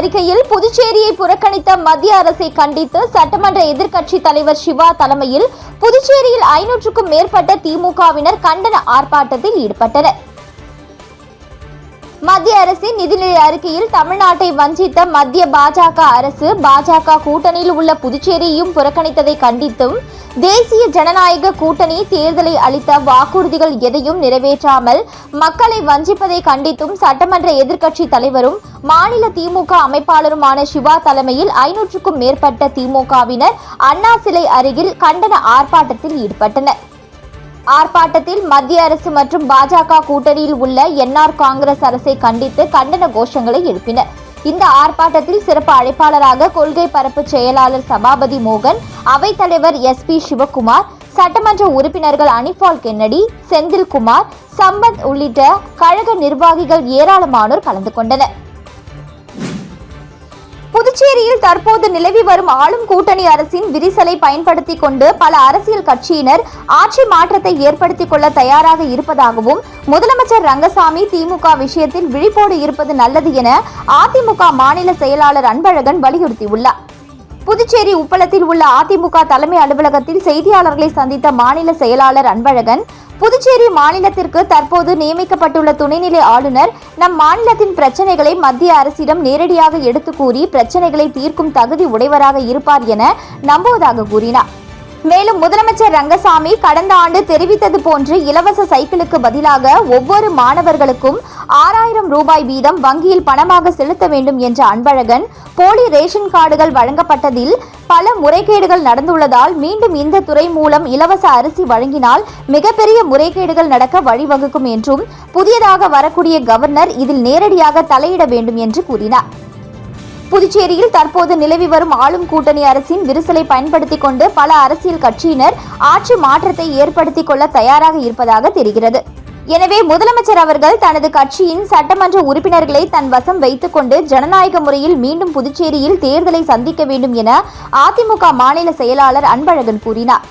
அறிக்கையில் புதுச்சேரியை புறக்கணித்த மத்திய அரசை கண்டித்து சட்டமன்ற எதிர்க்கட்சி தலைவர் சிவா தலைமையில் புதுச்சேரியில் ஐநூற்றுக்கும் மேற்பட்ட திமுகவினர் கண்டன ஆர்ப்பாட்டத்தில் ஈடுபட்டனர். மத்திய அரசின் நிதிநிலை அறிக்கையில் தமிழ்நாட்டை வஞ்சித்த மத்திய பாஜக அரசு பாஜக கூட்டணியில் உள்ள புதுச்சேரியையும் புறக்கணித்ததை கண்டித்தும் தேசிய ஜனநாயக கூட்டணி தேர்தலை அளித்த வாக்குறுதிகள் எதையும் நிறைவேற்றாமல் மக்களை வஞ்சிப்பதை கண்டித்தும் சட்டமன்ற எதிர்க்கட்சி தலைவரும் மாநில திமுக அமைப்பாளருமான சிவா தலைமையில் ஐநூற்றுக்கும் மேற்பட்ட திமுகவினர் அண்ணா சிலை அருகில் கண்டன ஆர்ப்பாட்டத்தில் ஈடுபட்டனர். ஆர்ப்பாட்டத்தில் மத்திய அரசு மற்றும் பாஜக கூட்டணியில் உள்ள என்ஆர் காங்கிரஸ் அரசை கண்டித்து கண்டன கோஷங்களை எழுப்பினர். இந்த ஆர்ப்பாட்டத்தில் சிறப்பு அழைப்பாளராக கொள்கை பரப்பு செயலாளர் சபாபதி மோகன் அவைத்தலைவர் எஸ் பி சிவகுமார் சட்டமன்ற உறுப்பினர்கள் அனிபால் கென்னடி செந்தில்குமார் சம்பத் உள்ளிட்ட கழக நிர்வாகிகள் ஏராளமானோர் கலந்து கொண்டனர். புதுச்சேரியில் தற்போது நிலவி வரும் ஆளும் கூட்டணி அரசின் விரிசலை பயன்படுத்திக் கொண்டு பல அரசியல் கட்சியினர் ஆட்சி மாற்றத்தை ஏற்படுத்திக் கொள்ள தயாராக இருப்பதாகவும் முதலமைச்சர் ரங்கசாமி திமுக விஷயத்தில் விழிப்போடு இருப்பது நல்லது என அதிமுக மாநில செயலாளர் அன்பழகன் வலியுறுத்தியுள்ளார். புதுச்சேரி உப்பளத்தில் உள்ள அதிமுக தலைமை அலுவலகத்தில் செய்தியாளர்களை சந்தித்த மாநில செயலாளர் அன்பழகன் புதுச்சேரி மாநிலத்திற்கு தற்போது நியமிக்கப்பட்டுள்ள துணைநிலை ஆளுநர் நம் மாநிலத்தின் பிரச்சனைகளை மத்திய அரசிடம் நேரடியாக எடுத்து கூறி பிரச்சனைகளை தீர்க்கும் தகுதி உடையவராக இருப்பார் என நம்புவதாக கூறினார். மேலும் முதலமைச்சர் ரங்கசாமி கடந்த ஆண்டு தெரிவித்தது போன்று இலவச சைக்கிளுக்கு பதிலாக ஒவ்வொரு மாணவர்களுக்கும் ஆறாயிரம் ரூபாய் வீதம் வங்கியில் பணமாக செலுத்த வேண்டும் என்ற அன்பழகன் போலி ரேஷன் கார்டுகள் வழங்கப்பட்டதில் பல முறைகேடுகள் நடந்துள்ளதால் மீண்டும் இந்த துறை மூலம் இலவச அரிசி வழங்கினால் மிகப்பெரிய முறைகேடுகள் நடக்க வழிவகுக்கும் என்றும் புதியதாக வரக்கூடிய கவர்னர் இதில் நேரடியாக தலையிட வேண்டும் என்று கூறினார். புதுச்சேரியில் தற்போது நிலவி வரும் ஆளும் கூட்டணி அரசின் விரிசலை பயன்படுத்திக் கொண்டு பல அரசியல் கட்சியினர் ஆட்சி மாற்றத்தை ஏற்படுத்திக் கொள்ள தயாராக இருப்பதாக தெரிகிறது. எனவே முதலமைச்சர் அவர்கள் தனது கட்சியின் சட்டமன்ற உறுப்பினர்களை தன் வசம் வைத்துக் கொண்டு ஜனநாயக முறையில் மீண்டும் புதுச்சேரியில் தேர்தலை சந்திக்க வேண்டும் என அதிமுக மாநில செயலாளர் அன்பழகன் கூறினார்.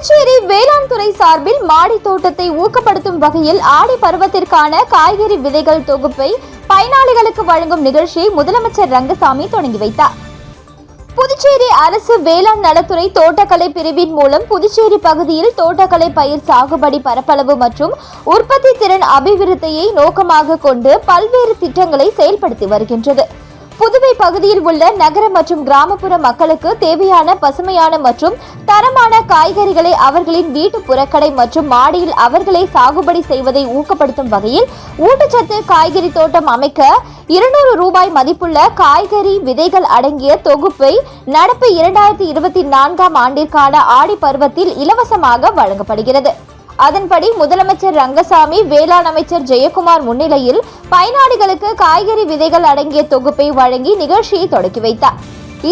புதுச்சேரி வேளாண் துறை சார்பில் மாடி தோட்டத்தை ஊக்கப்படுத்தும் வகையில் ஆடி பருவத்திற்கான காய்கறி விதைகள் தொகுப்பை பயனாளிகளுக்கு வழங்கும் நிகழ்ச்சியை முதலமைச்சர் ரங்கசாமி தொடங்கி வைத்தார். புதுச்சேரி அரசு வேளாண் நலத்துறை தோட்டக்கலை பிரிவின் மூலம் புதுச்சேரி பகுதியில் தோட்டக்கலை பயிர் சாகுபடி பரப்பளவு மற்றும் உற்பத்தி திறன் அபிவிருத்தியை நோக்கமாக கொண்டு பல்வேறு திட்டங்களை செயல்படுத்தி வருகின்றது. புதுவை பகுதியில் உள்ள நகர மற்றும் கிராமப்புற மக்களுக்கு தேவையான பசுமையான மற்றும் தரமான காய்கறிகளை அவர்களின் வீட்டு புறக்கடை மற்றும் மாடியில் அவர்களை சாகுபடி செய்வதை ஊக்கப்படுத்தும் வகையில் ஊட்டச்சத்து காய்கறி தோட்டம் அமைக்க இருநூறு ரூபாய் மதிப்புள்ள காய்கறி விதைகள் அடங்கிய தொகுப்பை நடப்பு இரண்டாயிரத்தி இருபத்தி நான்காம் ஆண்டிற்கான ஆடி பருவத்தில் இலவசமாக வழங்கப்படுகிறது. அதன்படி முதலமைச்சர் ரங்கசாமி வேளாண் அமைச்சர் ஜெயக்குமார் முன்னிலையில் பயனாளிகளுக்கு காய்கறி விதைகள் அடங்கிய தொகுப்பை வழங்கி நிகழ்ச்சியை தொடக்கி வைத்தார்.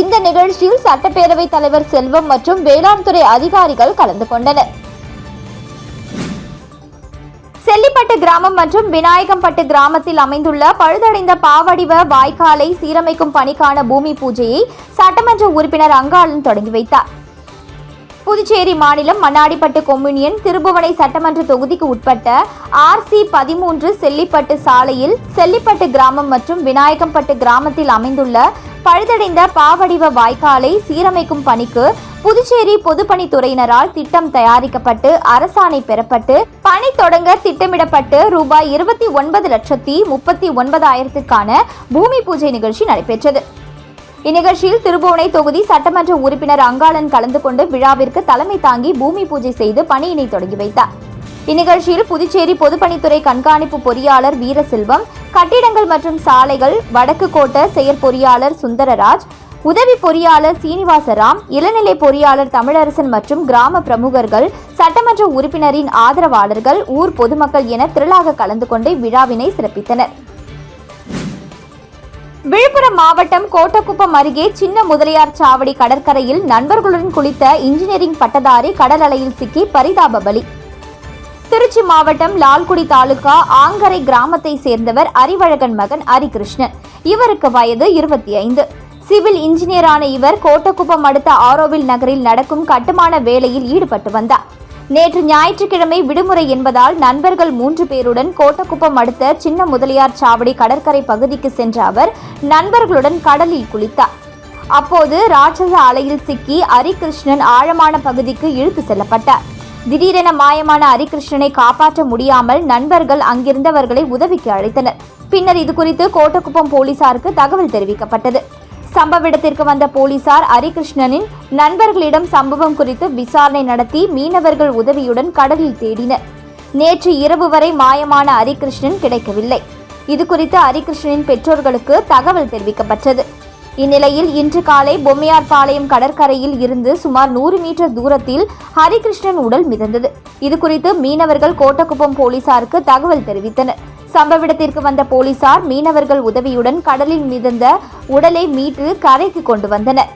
இந்த நிகழ்ச்சியில் சட்டப்பேரவைத் தலைவர் செல்வம் மற்றும் வேளாண் துறை அதிகாரிகள் கலந்து கொண்டனர். செல்லிப்பட்டு கிராமம் மற்றும் விநாயகம்பட்டு கிராமத்தில் அமைந்துள்ள பழுதடைந்த பாவடிவ வாய்க்காலை சீரமைக்கும் பணிக்கான பூமி பூஜையை சட்டமன்ற உறுப்பினர் அங்காளன் தொடங்கி வைத்தார். புதுச்சேரி மாநிலம் மண்ணாடிப்பட்டு கொம்யூனியன் திருபுவனை சட்டமன்ற தொகுதிக்கு உட்பட்ட ஆர்சி பதிமூன்று செல்லிப்பட்டு சாலையில் செல்லிப்பட்டு கிராமம் மற்றும் விநாயகம்பட்டு கிராமத்தில் அமைந்துள்ள பழுதடைந்த பாவடிவ வாய்க்காலை சீரமைக்கும் பணிக்கு புதுச்சேரி பொதுப்பணித்துறையினரால் திட்டம் தயாரிக்கப்பட்டு அரசாணை பெறப்பட்டு பணி தொடங்க திட்டமிடப்பட்டு ரூபாய் இருபத்தி ஒன்பது லட்சத்தி முப்பத்தி ஒன்பதாயிரத்துக்கான பூமி பூஜை நிகழ்ச்சி நடைபெற்றது. இந்நிகழ்ச்சியில் திருபுவனை தொகுதி சட்டமன்ற உறுப்பினர் அங்காளன் கலந்து கொண்டு விழாவிற்கு தலைமை தாங்கி பூமி பூஜை செய்து பணியினை தொடங்கி வைத்தார். இந்நிகழ்ச்சியில் புதுச்சேரி பொதுப்பணித்துறை கண்காணிப்பு பொறியாளர் வீரசெல்வம் கட்டிடங்கள் மற்றும் சாலைகள் வடக்கு கோட்ட செயற்பொறியாளர் சுந்தரராஜ் உதவி பொறியாளர் சீனிவாசராம் இளநிலை பொறியாளர் தமிழரசன் மற்றும் கிராம பிரமுகர்கள் சட்டமன்ற உறுப்பினரின் ஆதரவாளர்கள் ஊர் பொதுமக்கள் என திரளாக கலந்து கொண்டு விழாவினை சிறப்பித்தனர். விழுப்புரம் மாவட்டம் கோட்டக்குப்பம் அருகே சின்ன முதலியார் சாவடி கடற்கரையில் நண்பர்களுடன் குளித்த இன்ஜினியரிங் பட்டதாரி கடல் அலையில் சிக்கி பரிதாப பலி. திருச்சி மாவட்டம் லால்குடி தாலுகா ஆங்கரை கிராமத்தை சேர்ந்தவர் அறிவழகன் மகன் ஹரிகிருஷ்ணன். இவருக்கு வயது இருபத்தி ஐந்து. சிவில் இன்ஜினியரான இவர் கோட்டக்குப்பம் அடுத்த ஆரோவில் நகரில் நடக்கும் கட்டுமான வேலையில் ஈடுபட்டு வந்தார். நேற்று ஞாயிற்றுக்கிழமை விடுமுறை என்பதால் நண்பர்கள் மூன்று பேருடன் கோட்டக்குப்பம் அடுத்த சின்ன முதலியார் சாவடி கடற்கரை பகுதிக்கு சென்ற அவர் நண்பர்களுடன் கடலில் குளித்தார். அப்போது ராட்சச அலையில் சிக்கி ஹரிகிருஷ்ணன் ஆழமான பகுதிக்கு இழுத்து செல்லப்பட்டார். திடீரென மாயமான ஹரிகிருஷ்ணனை காப்பாற்ற முடியாமல் நண்பர்கள் அங்கிருந்தவர்களை உதவிக்கு அழைத்தனர். பின்னர் இதுகுறித்து கோட்டக்குப்பம் போலீசாருக்கு தகவல் தெரிவிக்கப்பட்டது. சம்பவ இடத்திற்கு வந்த போலீசார் ஹரிகிருஷ்ணனின் நண்பர்களிடம் சம்பவம் குறித்து விசாரணை நடத்தி மீனவர்கள் உதவியுடன் கடலில் தேடினர். நேற்று இரவு வரை மாயமான ஹரிகிருஷ்ணன் கிடைக்கவில்லை. இதுகுறித்து ஹரிகிருஷ்ணனின் பெற்றோர்களுக்கு தகவல் தெரிவிக்கப்பட்டது. இந்நிலையில் இன்று காலை பொம்மையார்பாளையம் கடற்கரையில் இருந்து சுமார் நூறு மீட்டர் தூரத்தில் ஹரிகிருஷ்ணன் உடல் மிதந்தது. இதுகுறித்து மீனவர்கள் கோட்டக்குப்பம் போலீசாருக்கு தகவல் தெரிவித்தனர். சம்பவ இடத்திற்கு வந்த போலீசார் மீனவர்கள் உதவியுடன் கடலில் மிதந்த உடலை மீட்டு கரைக்கு கொண்டு வந்தனர்.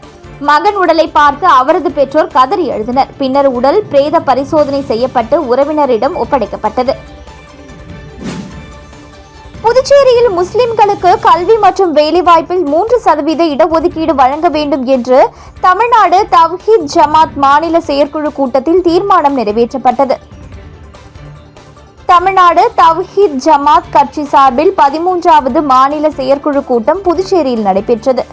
மகன் உடலை பார்த்து அவரது பெற்றோர் கதறி எழுதினர் பின்னர் உடல் பிரேத பரிசோதனை செய்யப்பட்டு உறவினரிடம் ஒப்படைக்கப்பட்டது. புதுச்சேரியில் முஸ்லிம்களுக்கு கல்வி மற்றும் வேலைவாய்ப்பில் மூன்று சதவீத இடஒதுக்கீடு வழங்க வேண்டும் என்று தமிழ்நாடு தவ்ஹீத் ஜமாத் மாநில செயற்குழு கூட்டத்தில் தீர்மானம் நிறைவேற்றப்பட்டது. தமிழ்நாடு தவ்ஹீத் ஜமாத் கட்சி சார்பில் பதிமூன்றாவது மாநில செயற்குழு கூட்டம் புதுச்சேரியில் நடைபெற்றது.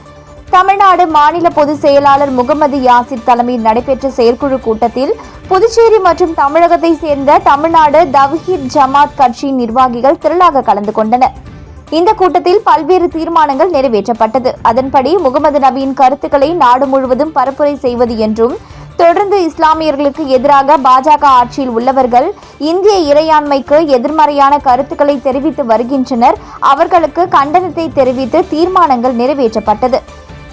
தமிழ்நாடு மாநில பொதுச் செயலாளர் முகமது யாசிர் தலைமையில் நடைபெற்ற செயற்குழு கூட்டத்தில் புதுச்சேரி மற்றும் தமிழகத்தை சேர்ந்த தமிழ்நாடு தவ்ஹீத் ஜமாத் கட்சியின் நிர்வாகிகள் திரளாக கலந்து கொண்டனர். இந்த கூட்டத்தில் பல்வேறு தீர்மானங்கள் நிறைவேற்றப்பட்டது. அதன்படி முகமது நபியின் கருத்துக்களை நாடு முழுவதும் பரப்புரை செய்வது என்றும் தொடர்ந்து இஸ்லாமியர்களுக்கு எதிராக பாஜக ஆட்சியில் உள்ளவர்கள் இந்திய இறையாண்மைக்கு எதிர்மறையான கருத்துக்களை தெரிவித்து வருகின்றனர். அவர்களுக்கு கண்டனத்தை தெரிவித்து தீர்மானங்கள் நிறைவேற்றப்பட்டது.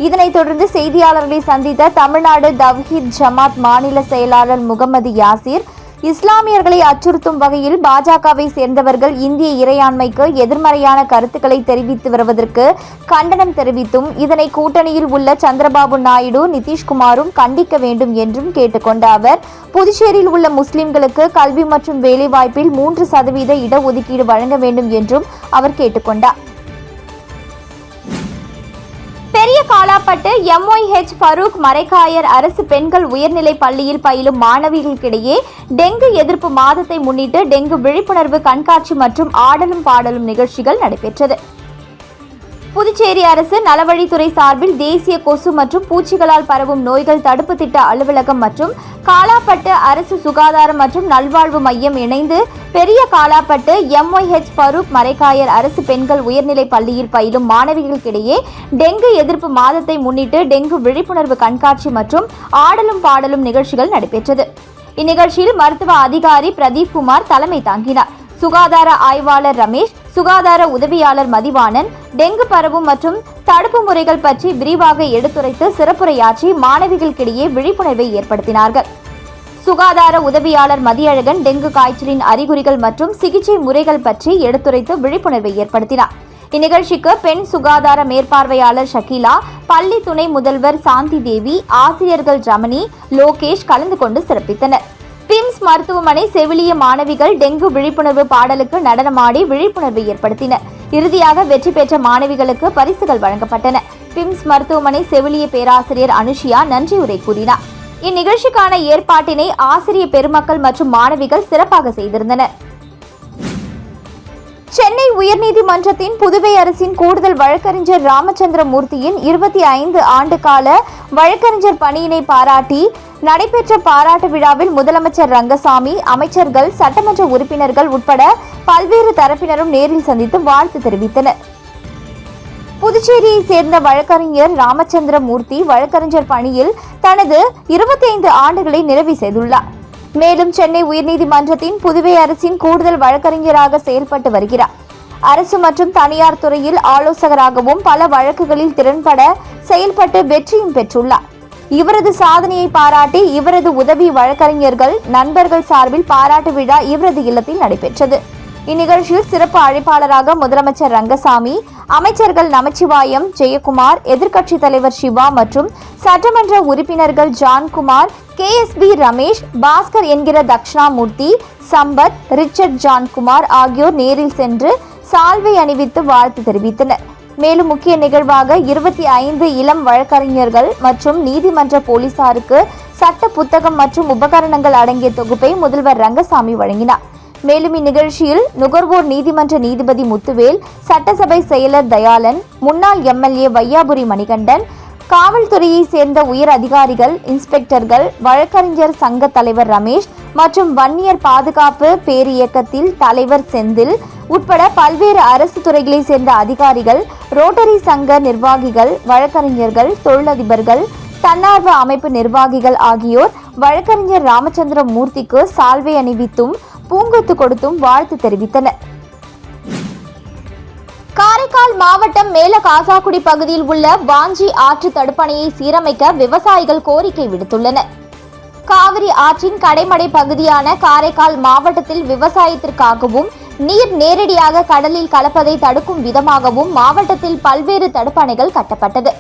இதனைத் தொடர்ந்து செய்தியாளர்களை சந்தித்த தமிழ்நாடு தவ்ஹீத் ஜமாத் மாநில செயலாளர் முகமது யாசிர் இஸ்லாமியர்களை அச்சுறுத்தும் வகையில் பாஜகவை சேர்ந்தவர்கள் இந்திய இறையாண்மைக்கு எதிர்மறையான கருத்துக்களை தெரிவித்து வருவதற்கு கண்டனம் தெரிவித்தும் இதனை கூட்டணியில் உள்ள சந்திரபாபு நாயுடு நிதிஷ்குமாரும் கண்டிக்க வேண்டும் என்றும் கேட்டுக்கொண்ட அவர் புதுச்சேரியில் உள்ள முஸ்லிம்களுக்கு கல்வி மற்றும் வேலைவாய்ப்பில் மூன்று சதவீத இடஒதுக்கீடு வழங்க வேண்டும் என்றும் அவர் கேட்டுக்கொண்டார். பெரிய காலாப்பட்டு எம்ஒய்ஹெச் ஃபரூக் மரைக்காயர் அரசு பெண்கள் உயர்நிலை பள்ளியில் பயிலும் மாணவிகளுக்கிடையே டெங்கு எதிர்ப்பு மாதத்தை முன்னிட்டு டெங்கு விழிப்புணர்வு கண்காட்சி மற்றும் ஆடலும் பாடலும் நிகழ்ச்சிகள் நடைபெற்றது. புதுச்சேரி அரசு நலவழித்துறை சார்பில் தேசிய கொசு மற்றும் பூச்சிகளால் பரவும் நோய்கள் தடுப்பு திட்ட அலுவலகம் மற்றும் காலாப்பட்டு அரசு சுகாதாரம் மற்றும் நல்வாழ்வு மையம் இணைந்து பெரிய காலாப்பட்டு எம்ஒய்ஹெச் ஃபரூக் மரைக்காயர் அரசு பெண்கள் உயர்நிலைப் பள்ளியில் பயிலும் மாணவிகளுக்கிடையே டெங்கு எதிர்ப்பு மாதத்தை முன்னிட்டு டெங்கு விழிப்புணர்வு கண்காட்சி மற்றும் ஆடலும் பாடலும் நிகழ்ச்சிகள் நடைபெற்றது. இந்நிகழ்ச்சியில் மருத்துவ அதிகாரி பிரதீப் குமார் தலைமை தாங்கினார். சுகாதார ஆய்வாளர் ரமேஷ் சுகாதார உதவியாளர் மதிவாணன் டெங்கு பரவும் மற்றும் தடுப்பு முறைகள் பற்றி விரிவாக எடுத்துரைத்து சிறப்புரையாற்றி மாணவிகளுக்கிடையே விழிப்புணர்வை ஏற்படுத்தினார்கள். சுகாதார உதவியாளர் மதியழகன் டெங்கு காய்ச்சலின் அறிகுறிகள் மற்றும் சிகிச்சை முறைகள் பற்றி எடுத்துரைத்து விழிப்புணர்வை ஏற்படுத்தினார். இந்நிகழ்ச்சிக்கு பெண் சுகாதார மேற்பார்வையாளர் ஷக்கீலா பள்ளி துணை முதல்வர் சாந்தி தேவி ஆசிரியர்கள் ரமணி லோகேஷ் கலந்து கொண்டு சிறப்பித்தனர். பிம்ஸ் மருத்துவமனை செவிலிய மாணவிகள் டெங்கு விழிப்புணர்வு பாடலுக்கு நடனமாடி விழிப்புணர்வு ஏற்படுத்தினர். இறுதியாக வெற்றி பெற்ற மாணவிகளுக்கு பரிசுகள் வழங்கப்பட்டன. பிம்ஸ் மருத்துவமனை செவிலிய பேராசிரியர் அனுஷியா நன்றியுரை கூறினார். இந்நிகழ்ச்சிக்கான ஏற்பாட்டினை ஆசிரிய பெருமக்கள் மற்றும் மாணவிகள் சிறப்பாக செய்திருந்தனர். சென்னை உயர்நீதிமன்றத்தின் புதுவை அரசின் கூடுதல் வழக்கறிஞர் ராமச்சந்திர மூர்த்தியின் இருபத்தி ஐந்து ஆண்டு கால வழக்கறிஞர் பணியினை பாராட்டி நடைபெற்ற பாராட்டு விழாவில் முதலமைச்சர் ரங்கசாமி அமைச்சர்கள் சட்டமன்ற உறுப்பினர்கள் உட்பட பல்வேறு தரப்பினரும் நேரில் சந்தித்து வாழ்த்து தெரிவித்தனர். புதுச்சேரியை சேர்ந்த வழக்கறிஞர் ராமச்சந்திர மூர்த்தி வழக்கறிஞர் பணியில் தனது இருபத்தைந்து ஆண்டுகளை நிறைவு செய்துள்ளார். மேலும் சென்னை உயர்நீதிமன்றத்தின் புதுவை அரசின் கூடுதல் வழக்கறிஞராக செயல்பட்டு வருகிறார். அரசு மற்றும் தனியார் துறையில் ஆலோசகராகவும் பல வழக்குகளில் திறன்பட செயல்பட்டு வெற்றியும் பெற்றுள்ளார். இவரது சாதனையை பாராட்டி இவரது உதவி வழக்கறிஞர்கள் நண்பர்கள் சார்பில் பாராட்டு விழா இவரது இல்லத்தில் நடைபெற்றது. இந்நிகழ்ச்சியில் சிறப்பு அழைப்பாளராக முதலமைச்சர் ரங்கசாமி அமைச்சர்கள் நமச்சிவாயம் ஜெயக்குமார் எதிர்க்கட்சித் தலைவர் சிவா மற்றும் சட்டமன்ற உறுப்பினர்கள் Johnkumar K S P Ramesh Bhaskar என்கிற தக்ஷணாமூர்த்தி சம்பத் ரிச்சர்ட் ஜான்குமார் ஆகியோர் நேரில் சென்று சால்வை அணிவித்து வாழ்த்து தெரிவித்தனர். மேலும் முக்கிய நிகழ்வாக இருபத்தி ஐந்து இளம் வழக்கறிஞர்கள் மற்றும் நீதிமன்ற போலீசாருக்கு சட்ட புத்தகம் மற்றும் உபகரணங்கள் அடங்கிய தொகுப்பை முதல்வர் ரங்கசாமி வழங்கினார். மேலும் இந்நிகழ்ச்சியில் நுகர்வோர் நீதிமன்ற நீதிபதி முத்துவேல் சட்டசபை செயலர் தயாளன் முன்னாள் எம்எல்ஏ வையாபுரி மணிகண்டன் காவல்துறையை சேர்ந்த உயர் அதிகாரிகள் இன்ஸ்பெக்டர்கள் வழக்கறிஞர் சங்க தலைவர் ரமேஷ் மற்றும் வன்னியர் பாதுகாப்பு பேரியக்கத்தில் தலைவர் செந்தில் உட்பட பல்வேறு அரசு துறைகளை சேர்ந்த அதிகாரிகள் ரோட்டரி சங்க நிர்வாகிகள் வழக்கறிஞர்கள் தொழிலதிபர்கள் தன்னார்வ அமைப்பு நிர்வாகிகள் ஆகியோர் வழக்கறிஞர் ராமச்சந்திர மூர்த்திக்கு சால்வை அணிவித்தும் பூங்கொத்து கொடுத்தும் வாழ்த்து தெரிவித்தனர். காரைக்கால் மாவட்டம் மேல காசாக்குடி பகுதியில் உள்ள வாஞ்சி ஆற்று தடுப்பணையை சீரமைக்க விவசாயிகள் கோரிக்கை விடுத்துள்ளனர். காவிரி ஆற்றின் கடைமடை பகுதியான காரைக்கால் மாவட்டத்தில் விவசாயத்திற்காகவும் நீர் நேரடியாக கடலில் கலப்பதை தடுக்கும் விதமாகவும் மாவட்டத்தில் பல்வேறு தடுப்பணைகள் கட்டப்பட்டது.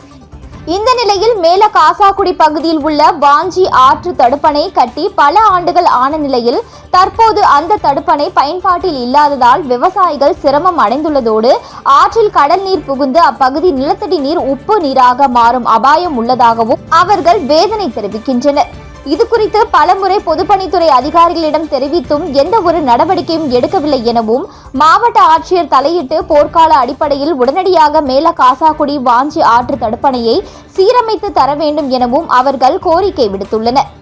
இந்த நிலையில் மேல காசாக்குடி பகுதியில் உள்ள வாஞ்சி ஆற்று தடுப்பணை கட்டி பல ஆண்டுகள் ஆன நிலையில் தற்போது அந்த தடுப்பணை பயன்பாட்டில் இல்லாததால் விவசாயிகள் சிரமம் அடைந்துள்ளதோடு ஆற்றில் கடல் நீர் புகுந்து அப்பகுதி நிலத்தடி நீர் உப்பு நீராக மாறும் அபாயம் உள்ளதாகவும் அவர்கள் வேதனை தெரிவிக்கின்றனர். இது குறித்து பலமுறை பொதுப்பணித்துறை அதிகாரிகளிடம் தெரிவித்தும் எந்த ஒரு நடவடிக்கையும் எடுக்கவில்லை எனவும் மாவட்ட ஆட்சியர் தலையிட்டு போர்க்கால அடிப்படையில் உடனடியாக மேல காசாக்குடி வாஞ்சி ஆற்று தடுப்பணையை சீரமைத்து தர வேண்டும் எனவும் அவர்கள் கோரிக்கை விடுத்துள்ளனர்.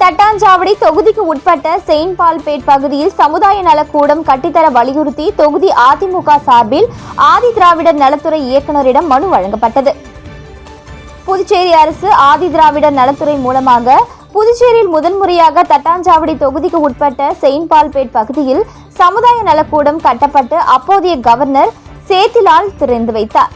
தட்டாஞ்சாவடி தொகுதிக்கு உட்பட்ட செயின்ட் பால்பேட் பகுதியில் சமுதாய நலக்கூடம் கட்டித்தர வலியுறுத்தி தொகுதி அதிமுக சார்பில் ஆதி திராவிடர் நலத்துறை இயக்குநரிடம் மனு வழங்கப்பட்டது. புதுச்சேரி அரசு ஆதி திராவிடர் நலத்துறை மூலமாக புதுச்சேரியில் முதன்முறையாக தட்டாஞ்சாவடி தொகுதிக்கு உட்பட்ட செயின்ட் பால்பேட் பகுதியில் சமுதாய நலக்கூடம் கட்டப்பட்டு அப்போதைய கவர்னர் சேத்திலால் திறந்து வைத்தார்.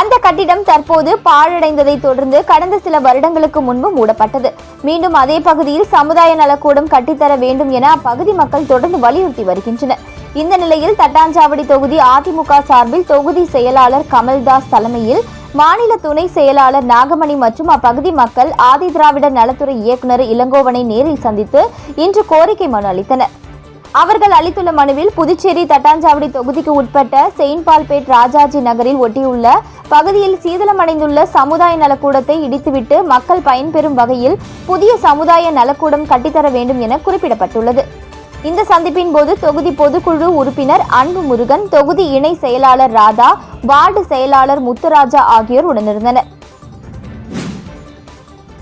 அந்த கட்டிடம் தற்போது பாழடைந்ததை தொடர்ந்து கடந்த சில வருடங்களுக்கு முன்பு மூடப்பட்டது. மீண்டும் அதே பகுதியில் சமுதாய நலக்கூடம் கட்டித்தர வேண்டும் என அப்பகுதி மக்கள் தொடர்ந்து வலியுறுத்தி வருகின்றனர். இந்த நிலையில் தட்டாஞ்சாவடி தொகுதி அதிமுக சார்பில் தொகுதி செயலாளர் கமல்தாஸ் தலைமையில் மாநில துணை செயலாளர் நாகமணி மற்றும் அப்பகுதி மக்கள் ஆதி திராவிடர் நலத்துறை இயக்குநர் இளங்கோவனை நேரில் சந்தித்து இன்று கோரிக்கை மனு அளித்தனர். அவர்கள் அளித்துள்ள மனுவில் புதுச்சேரி தட்டாஞ்சாவடி தொகுதிக்கு உட்பட்ட செயின்பால்பேட் ராஜாஜி நகரில் ஒட்டியுள்ள பகுதியில் சீதளமடைந்துள்ள சமுதாய நலக்கூடத்தை இடித்துவிட்டு மக்கள் பயன்பெறும் வகையில் புதிய சமுதாய நலக்கூடம் கட்டித்தர வேண்டும் என குறிப்பிடப்பட்டுள்ளது. இந்த சந்திப்பின் போது தொகுதி பொதுக்குழு உறுப்பினர் அன்பு முருகன் தொகுதி இணை செயலாளர் ராதா வார்டு செயலாளர் முத்துராஜா ஆகியோர் உடனிருந்தனர்.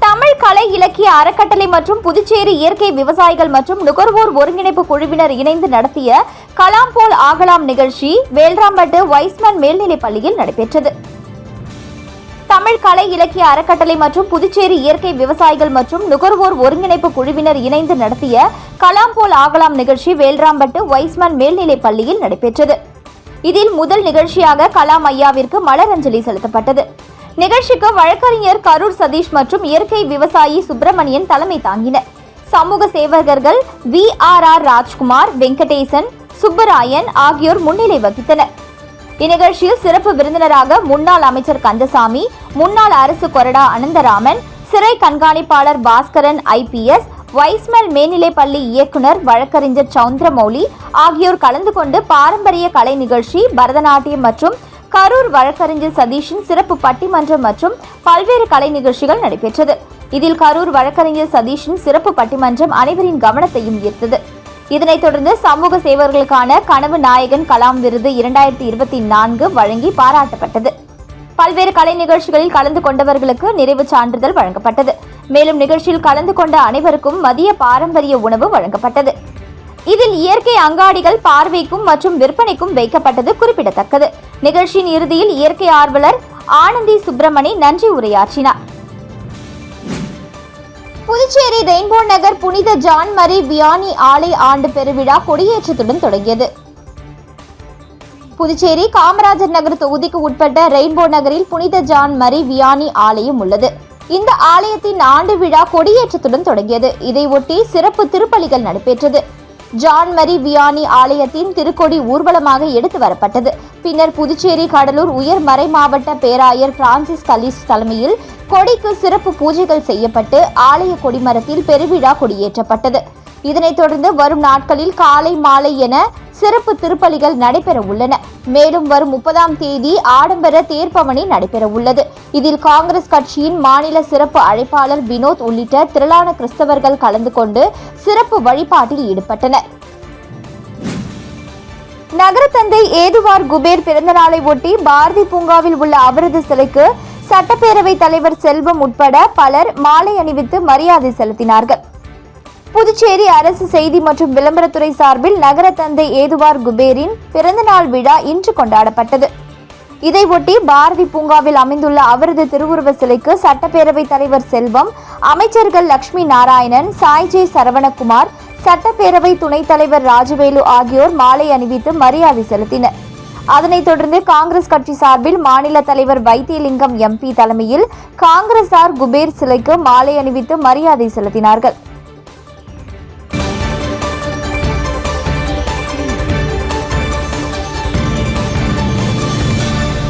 தமிழ் கலை இலக்கிய அறக்கட்டளை மற்றும் புதுச்சேரி இயற்கை விவசாயிகள் மற்றும் நுகர்வோர் ஒருங்கிணைப்பு குழுவினர் இணைந்து நடத்திய கலாம் போல் ஆகலாம் நிகழ்ச்சி வேல்ராம்பட்டு வைஸ்மன் மேல்நிலைப் பள்ளியில் நடைபெற்றது. தமிழ் கலை இலக்கிய அறக்கட்டளை மற்றும் புதுச்சேரி இயற்கை விவசாயிகள் மற்றும் நுகர்வோர் ஒருங்கிணைப்பு குழுவினர் இணைந்து நடத்திய கலாம் போல் ஆகலாம் நிகழ்ச்சி வேல்ராம்பட்டு வைஸ்மன் மேல்நிலைப் பள்ளியில் நடைபெற்றது. இதில் முதல் நிகழ்ச்சியாக கலாம் ஐயாவிற்கு மலரஞ்சலி செலுத்தப்பட்டது. நிகழ்ச்சிக்கு வழக்கறிஞர் கரூர் சதீஷ் மற்றும் இயற்கை விவசாயி சுப்பிரமணியன் தலைமை தாங்கினர். சமூக சேவகர்கள் V R R Rajkumar Venkatesan Subbarayan ஆகியோர் முன்னிலை வகித்தனர். இந்நிகழ்ச்சியில் சிறப்பு விருந்தினராக முன்னாள் அமைச்சர் கந்தசாமி முன்னாள் அரசு கொறடா அனந்தராமன் சிறை கண்காணிப்பாளர் பாஸ்கரன் ஐபிஎஸ் வைஸ்மல் மேல்நிலைப்பள்ளி இயக்குனர் வழக்கறிஞர் சவுந்தரமௌலி ஆகியோர் கலந்து கொண்டு பாரம்பரிய கலை நிகழ்ச்சி பரதநாட்டியம் மற்றும் கரூர் வழக்கறிஞர் சதீஷின் சிறப்பு பட்டிமன்றம் மற்றும் பல்வேறு கலை நிகழ்ச்சிகள் நடைபெற்றது. இதில் கரூர் வழக்கறிஞர் சதீஷின் சிறப்பு பட்டிமன்றம் அனைவரின் கவனத்தையும் ஈர்த்தது. இதனைத் தொடர்ந்து சமூக சேவர்களுக்கான கனவு நாயகன் கலாம் விருது இரண்டாயிரத்தி இருபத்தி நான்கு வழங்கி பாராட்டப்பட்டது. பல்வேறு கலை நிகழ்ச்சிகளில் கலந்து கொண்டவர்களுக்கு நிறைவு சான்றிதழ் வழங்கப்பட்டது. மேலும் நிகழ்ச்சியில் கலந்து கொண்ட அனைவருக்கும் மதிய பாரம்பரிய உணவு வழங்கப்பட்டது. இதில் இயற்கை அங்காடிகள் பார்வைக்கும் மற்றும் விற்பனைக்கும் வைக்கப்பட்டது குறிப்பிடத்தக்கது. நிகழ்ச்சியின் இறுதியில் இயற்கை ஆர்வலர் ஆனந்தி சுப்பிரமணி நன்றி உரையாற்றினார். புதுச்சேரி ரெயின்போ நகர் புனித ஜான் மரி வியானி ஆலை ஆண்டு பெருவிழா கொடியேற்றத்துடன் தொடங்கியது. புதுச்சேரி காமராஜர் நகர் தொகுதிக்கு உட்பட்ட ரெயின்போ நகரில் புனித ஜான் மரி வியானி ஆலயம் உள்ளது. இந்த ஆலயத்தின் ஆண்டு விழா கொடியேற்றத்துடன் தொடங்கியது. இதையொட்டி சிறப்பு திருப்பலிகள் நடைபெற்றது. ஜான் மரி வியானி ஆலயத்தின் திருக்கொடி ஊர்வலமாக எடுத்து வரப்பட்டது. பின்னர் புதுச்சேரி கடலூர் உயர் மறை மாவட்ட பேராயர் பிரான்சிஸ் கலீஸ் தலைமையில் கொடிக்கு சிறப்பு பூஜைகள் செய்யப்பட்டு ஆலய கொடிமரத்தில் பெருவிழா கொடியேற்றப்பட்டது. இதனைத் தொடர்ந்து வரும் நாட்களில் காலை மாலை என சிறப்பு திருப்பலிகள் நடைபெற உள்ளன. மேலும் வரும் முப்பதாம் தேதி ஆடம்பர தேர்ப்பவனி நடைபெற உள்ளது. இதில் காங்கிரஸ் கட்சியின் மாநில சிறப்பு அழைப்பாளர் வினோத் உள்ளிட்ட திரளான கிறிஸ்தவர்கள் கலந்து கொண்டு சிறப்பு வழிபாட்டில் ஈடுபட்டனர். நகரத்தந்தை ஏதுவார் குபேர் பிறந்தநாளை ஒட்டி பாரதி பூங்காவில் உள்ள அவரது சிலைக்கு சட்டப்பேரவைத் தலைவர் செல்வம் உட்பட பலர் மாலை அணிவித்து மரியாதை செலுத்தினார்கள். புதுச்சேரி அரசு செய்தி மற்றும் விளம்பரத்துறை சார்பில் நகரத்தந்தை ஏதுவார் குபேரின் பிறந்தநாள் விழா இன்று கொண்டாடப்பட்டது. இதையொட்டி பாரதி பூங்காவில் அமைந்துள்ள அவரது திருவுருவ சிலைக்கு சட்டப்பேரவைத் தலைவர் செல்வம் அமைச்சர்கள் லட்சுமி நாராயணன் சாய்ஜே சரவணகுமார் சட்டப்பேரவை துணைத் தலைவர் ராஜவேலு ஆகியோர் மாலை அணிவித்து மரியாதை செலுத்தினர். அதனைத் தொடர்ந்து காங்கிரஸ் கட்சி சார்பில் மாநில தலைவர் வைத்தியலிங்கம் எம்பி தலைமையில் காங்கிரசார் குபேர் சிலைக்கு மாலை அணிவித்து மரியாதை செலுத்தினார்கள்.